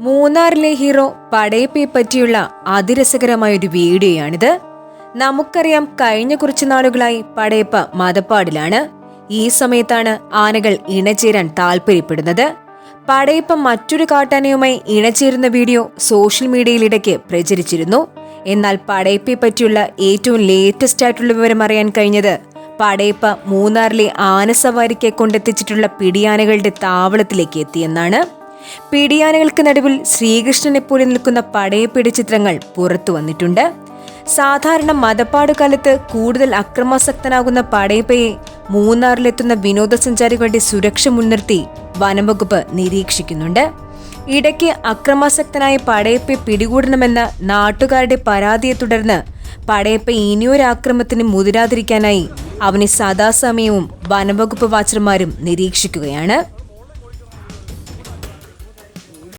മൂന്നാറിലെ ഹീറോ പടയപ്പയെ പറ്റിയുള്ള അതിരസകരമായ ഒരു വീഡിയോയാണിത്. നമുക്കറിയാം കഴിഞ്ഞ കുറച്ചു നാളുകളായി പടയപ്പ മതപ്പാടിലാണ്. ഈ സമയത്താണ് ആനകൾ ഇണചേരാൻ താല്പര്യപ്പെടുന്നത്. പടയപ്പ മറ്റൊരു കാട്ടാനയുമായി ഇണചേരുന്ന വീഡിയോ സോഷ്യൽ മീഡിയയിലിടയ്ക്ക് പ്രചരിച്ചിരുന്നു. എന്നാൽ പടയപ്പയെ പറ്റിയുള്ള ഏറ്റവും ലേറ്റസ്റ്റ് ആയിട്ടുള്ള വിവരം അറിയാൻ കഴിഞ്ഞത് പടയപ്പ മൂന്നാറിലെ ആനസവാരിക്ക് കൊണ്ടെത്തിച്ചിട്ടുള്ള പിടിയാനകളുടെ താവളത്തിലേക്ക് എത്തിയെന്നാണ്. പിടിയാനകൾക്ക് നടുവിൽ ശ്രീകൃഷ്ണനെ പോലെ നിൽക്കുന്ന പടയപ്പിടി ചിത്രങ്ങൾ പുറത്തു വന്നിട്ടുണ്ട്. സാധാരണ മതപ്പാട് കാലത്ത് കൂടുതൽ അക്രമാസക്തനാകുന്ന പടയപ്പയെ മൂന്നാറിലെത്തുന്ന വിനോദസഞ്ചാരികളുടെ സുരക്ഷ മുൻനിർത്തി വനംവകുപ്പ് നിരീക്ഷിക്കുന്നുണ്ട്. ഇടയ്ക്ക് അക്രമാസക്തനായ പടയപ്പെ പിടികൂടണമെന്ന നാട്ടുകാരുടെ പരാതിയെ തുടർന്ന് പടയപ്പ ഇനിയൊരാക്രമത്തിന് മുതിരാതിരിക്കാനായി അവനെ സദാസമയവും വനംവകുപ്പ് വാച്ചർമാരും നിരീക്ഷിക്കുകയാണ്.